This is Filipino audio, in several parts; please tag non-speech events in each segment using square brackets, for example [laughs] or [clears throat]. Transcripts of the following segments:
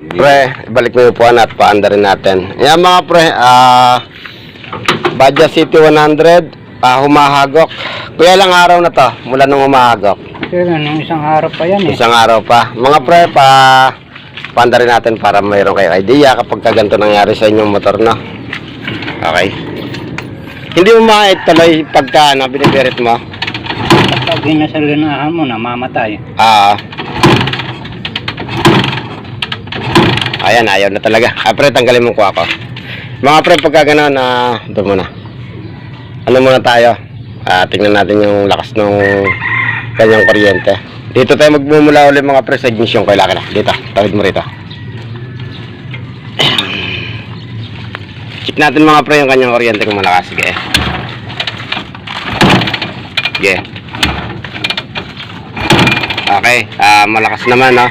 Pre, balik mo yung upuan at paanda rin natin. Yan mga pre, ah... Badja City 100, ah, humahagok. Kuya lang araw na to, mula nung humahagok. Kaya nung isang araw pa yan eh. Isang araw pa. Mga pre, pa... Paanda rin natin para mayroon kayo idea kapag ka ganito nangyari sa inyong motor, no? Okay. Hindi mo maituloy pagka ano, binibirit mo. Kapag ginasalinahan mo, namamatay. Ah. Ayan, ayaw na talaga. Ah, pre, tanggalin mo ko ako. Mga pre, pagka gano'n, na doon muna. Ano muna tayo? Ah, tingnan natin yung lakas ng kanyang kuryente. Dito tayo magmumula ulit mga pre sa ignition ko. Ilaki na. Dito, tawid mo rito. [clears throat] Check natin mga pre yung kanyang kuryente kung malakas. Sige. Sige. Okay, ah malakas naman, no?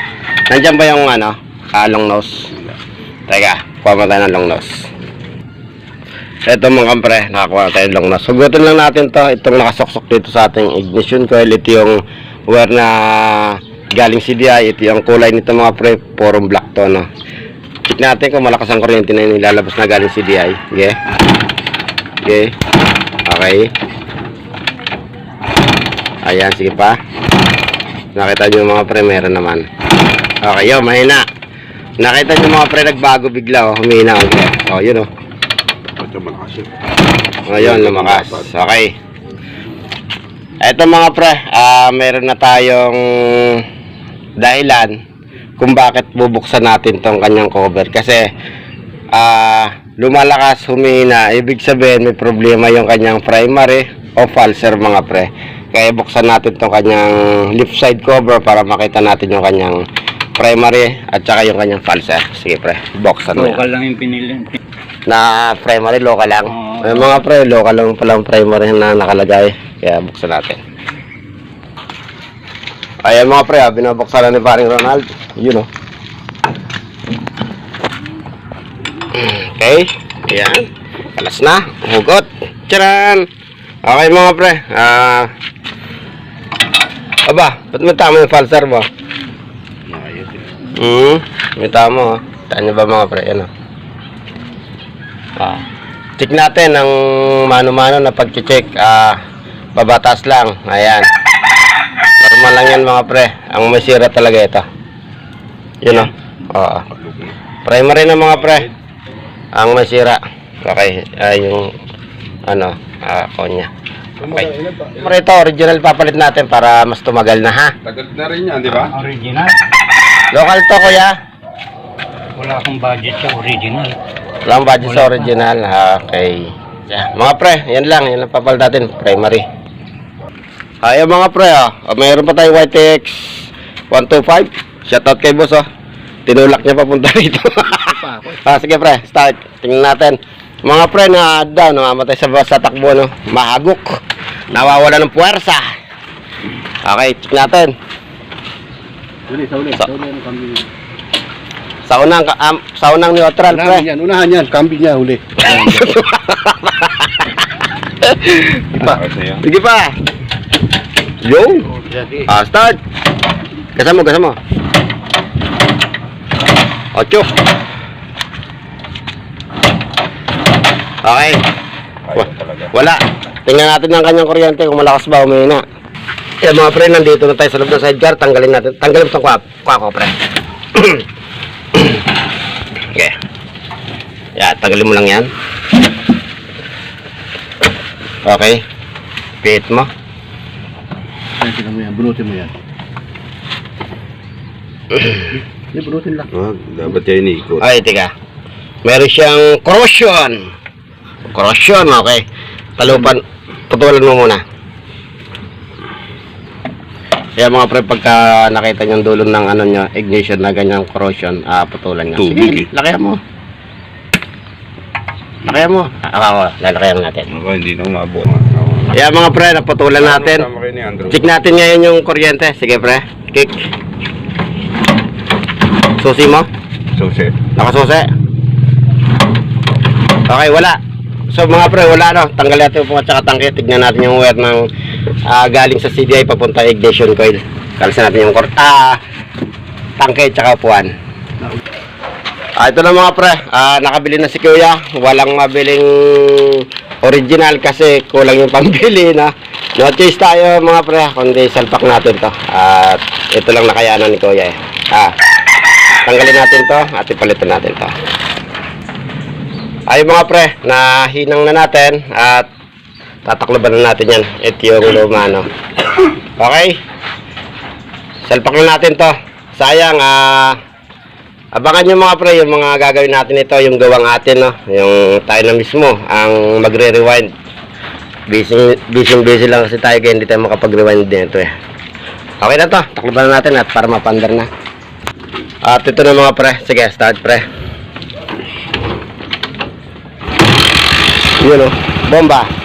Nandiyan ba yung, ano, ah, long nose? Teka, kuha mo tayo ng long nose. Ito mga kampre, nakakuha na tayo ng long nose. Hugutin lang natin to, itong nakasoksok dito sa ating ignition coil. Ito yung wire na galing CDI. Ito yung kulay nito mga pre, purong black to, no? Check natin kung malakas ang kuryente na nilalabas na galing CDI. Okay? Okay. Okay. Ayan, sige pa. Nakita nyo mga pre, meron naman. Okay, yun, mahina. Nakita nyo mga pre, nagbago bigla, oh. Humina, okay. Oh, yun, oh. Ito malakas yun. Ngayon, lumakas. Okay. Eto mga pre, ah meron na tayong dahilan kung bakit bubuksan natin tong kanyang cover. Kasi, ah lumalakas, humina. Ibig sabihin, may problema yung kanyang primary o falser mga pre. Kaya buksan natin tong kanyang left side cover para makita natin yung kanyang primary at saka yung kanyang falser. Sige pre, mo yan Local lang yung pinili. na primary local lang. Oo. May mga pre, local lang palang primary na nakalagay. Kaya buksan natin. Ayan mga pre, ah, binabuksan na ni paring Ronald. Yun oh. Okay. Ayan. Kalas na. Hugot. Charan! Okay mga pre. Ah... aba, ba't may tama yung falser mo? Hmm, may tama oh. Taan nyo ba mga pre? Yan oh. Ah. Check natin ang mano-mano na pag-check. Ah, babatas lang. Ayan. Normal lang yan mga pre. Ang may sira talaga ito. Yun oh. Oo. Primary na mga pre. Ang may sira. Okay. Ah, yung ano, ah, konya. Okay. Pre ito, original papalit natin para mas tumagal na ha. Tagal na rin yan, di ba? Original. Local to kuya. Wala akong budget sa original. Lang budget sa original. Okay. Yeah. Mga pre, yan lang. Yan lang papalit natin. Primary. Ayan mga pre, ah. Oh, mayroon pa tayong YTX 125. Shoutout kay boss, oh. Tinulak niya papunta [laughs] rito. ah, sige pre, start. Tingnan natin. Mga pre na down, namamatay sa, sa takbo, no? Mahagok. Nawawala ng puwersa. Okay, check natin. Uli, sa uli. Sa- Sa uli, ano kambing niya? Sa unang, am- sa unang neutral, pre. Yan, unahan yan. Kambing niya, uli. [laughs] Pa. Sige pa. Yo. Ah, start. Gasa mo. Ocho. Okay. Wa- Wala. Tingnan natin ang kanyang kuryente kung malakas ba o humina. Yan mga pre, nandito na tayo sa loob ng sidecar. Tanggalin natin. Tanggalin mo itong kwak. Kwak ko, pre. [clears throat] okay. Yan, tanggalin mo lang yan. Okay. Pihit mo. Tingnan mo yan. Bunutin mo yan. [clears throat] Hindi, bunutin lang. Ah, dapat yan iniikot. Ay, tika. Meron siyang corrosion. Corrosion, okay. Talupan. Putulan mo muna. Kaya mga pre, pagka nakita nyo yung dulo ng ano nyo, ignition na ganyang corrosion, ah, putulan nyo. Tubig, eh. lakayan mo. Lakayan mo. Ah, ako, lalakayan natin. Ako, hindi na umabot. Kaya mga pre, naputulan natin. Kayo ni Andrew. Check natin ngayon yung kuryente. Sige pre, kick. Susi mo. Susi. Nakasusi. Okay, wala. So mga pre, wala no. Tanggal natin yung at saka tangke. Tignan natin yung wire ng ah, galing sa CDI papunta ignition coil. Kalsan natin yung kort ah, tangke at saka upuan. Ah, ito na mga pre, ah, nakabili na si Kuya. Walang mabiling original kasi kulang yung [laughs] pambili na. No choice tayo mga pre, kundi salpak natin to. At ito lang nakayanan ni Kuya eh. Ah, tanggalin natin to at ipalitan natin to. Ay mga pre, nahinang na natin at tatakloban na natin yan. Ito yung luma no. Okay? Salpak na natin to. Sayang, ah, Abangan nyo mga pre, yung mga gagawin natin ito, yung gawang atin, no? Yung tayo na mismo, ang magre-rewind. Busy, busy, busy lang kasi tayo kaya hindi tayo makapag-rewind dito eh. Okay na to, takluban na natin at para mapandar na. At ito na mga pre, sige, start pre. Yun o, bomba.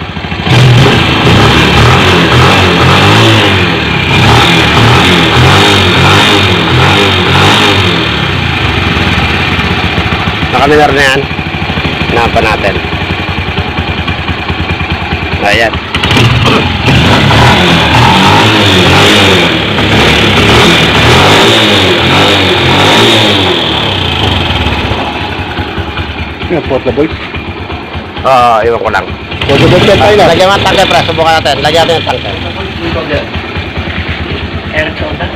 Nakaminar na yan. Napa natin. Ayan. Yung pot na boy. Oo, iwan ko lang. Bodo yan tayo na. Lagyan mo ang tangke, pre. Subukan natin. Lagyan natin ang tangke. Air soda.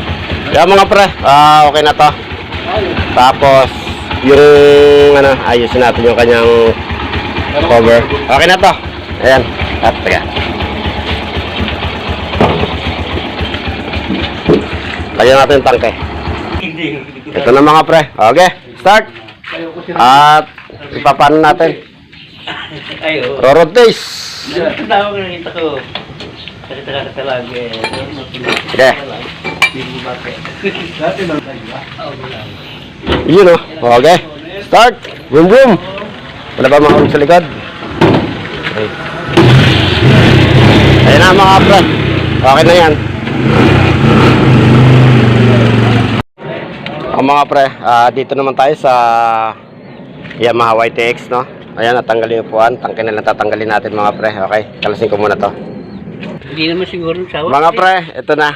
Yan mga pre. Ah, okay na to. Tapos, yung, ano, ayusin natin yung kanyang cover. Okay na to. Ayan. At, taga. Lagyan natin yung tangke. Ito na mga pre. Okay, start. At ipapano natin. Oo. Rorod days. Tawag na kita ko. Kasi talaga talaga eh. Sige. Hindi mo bakit. Yun o. Okay. Start. Boom boom. Wala ba mga sa likod? Okay. Ayan na mga pre. Okay na yan. O mga pre, ah, dito naman tayo sa Yamaha YTX no. Ayan, natanggalin yung upuan. Tangke na lang tatanggalin natin mga pre. Okay, kalasin ko muna to. Hindi naman siguro sa Mga pre, ito na.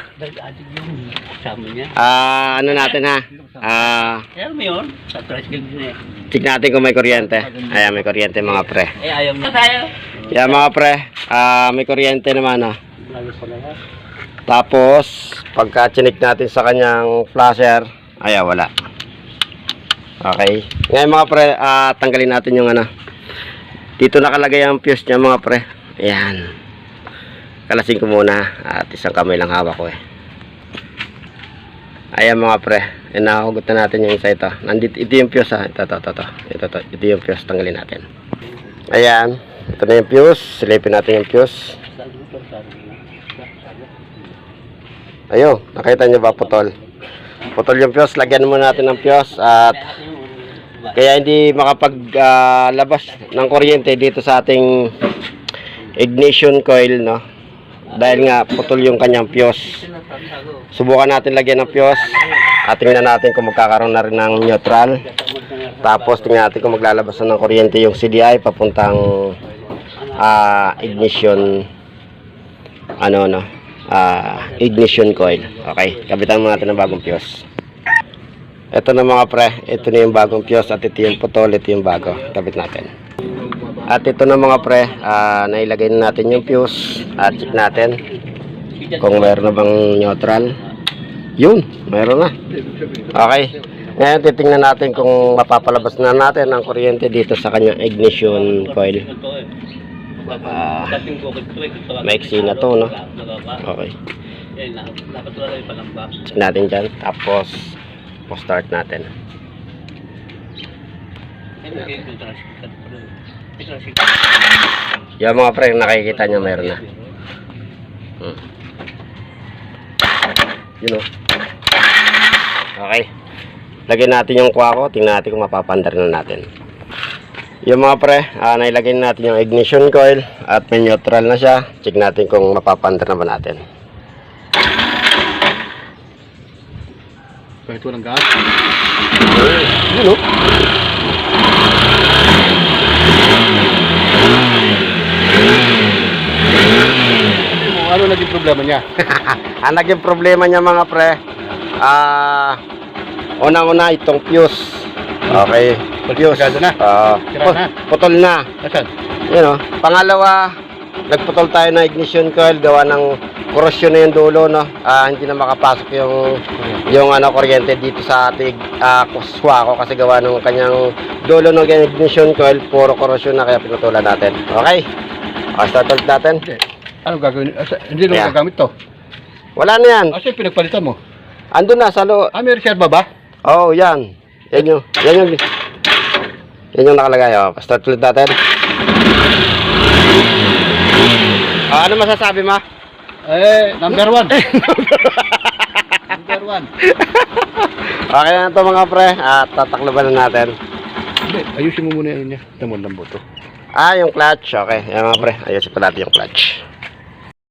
Kasama niya. Ah, ano natin ha? Ah, Alam mo yun? Sa tricycle din check natin kung may kuryente. Ayan, may kuryente mga pre. Eh, ayaw mo. Tayo. Yan mga pre, ah, may kuryente naman ah. Lalo pa na yan. Tapos, pagka chinik natin sa kanyang flasher, ay wala. Okay. Ngayon mga pre, ah, tanggalin natin yung ano. Dito nakalagay ang fuse niya mga pre. Ayan. Kalasin ko muna at isang kamay lang hawak ko eh. Ayan mga pre, inahugot na natin yung isa ito. Nandito, ito yung fuse ha. Ito, ito, ito, ito. Ito, ito, ito yung fuse, tanggalin natin. Ayan. Ito na yung fuse. Silipin natin yung fuse. Ayun, nakita niyo ba putol? Putol yung fuse, lagyan muna natin ng fuse at kaya hindi makapaglabas ng kuryente dito sa ating ignition coil no. Dahil nga putol yung kanyang fuse. Subukan natin lagyan ng fuse at tingnan natin kung magkakaroon na rin ng neutral. Tapos tingnan natin kung maglalabas na ng kuryente yung CDI papuntang ah, ignition ano no ah, ignition coil. Okay, kabitan muna natin ng bagong fuse. Ito na mga pre, ito na yung bagong fuse at ito yung putol, ito yung bago. Kabit natin. At ito na mga pre, ah, nailagay na natin yung fuse at check natin kung mayroon na bang neutral. Yun, mayroon na. Okay. Ngayon titingnan natin kung mapapalabas na natin ang kuryente dito sa kanyang ignition coil. Ah, maiksi na to, no? Okay. Check natin dyan. Tapos, po-start natin. Yan mga pre, nakikita nyo meron na. Hmm. Yun o. Okay. Lagyan natin yung kwako. Tingnan natin kung mapapandar na natin. Yung mga pre, ah, nailagay na natin yung ignition coil at may neutral na siya. Check natin kung mapapandar na ba natin. Kahit walang gas. Yun o. Ano naging problema niya? [laughs] Ang naging problema niya mga pre, ah, una-una itong fuse. Okay. Fuse. Na. Na. putol na. Asan? Yun o. Pangalawa, nagputol tayo ng ignition coil, gawa ng korosyon na yung dulo, no? Ah, hindi na makapasok yung yung ano kuryente dito sa ating ah, kuswa ko kasi gawa ng kanyang dulo ng ignition coil, puro korosyon na kaya pinutulan natin. Okay? Ah, start natin. Hindi. Ano gagawin? Asa, hindi naman Yeah. gagamit to. Wala na yan. Asa yung pinagpalitan mo? Andun na sa lo. Ah, may reserva ba? Oo, oh, yan. Yan yung, yan yung, yan yung nakalagay. Oh. Start ulit natin. Ah, ano masasabi ma? Eh, number one. [laughs] number one. Okay na to mga pre. At tatakloban na natin. Ayusin mo muna yun niya. Tamon lang po to. Ah, yung clutch. Okay. Yan mga pre. Ayusin pa natin yung clutch.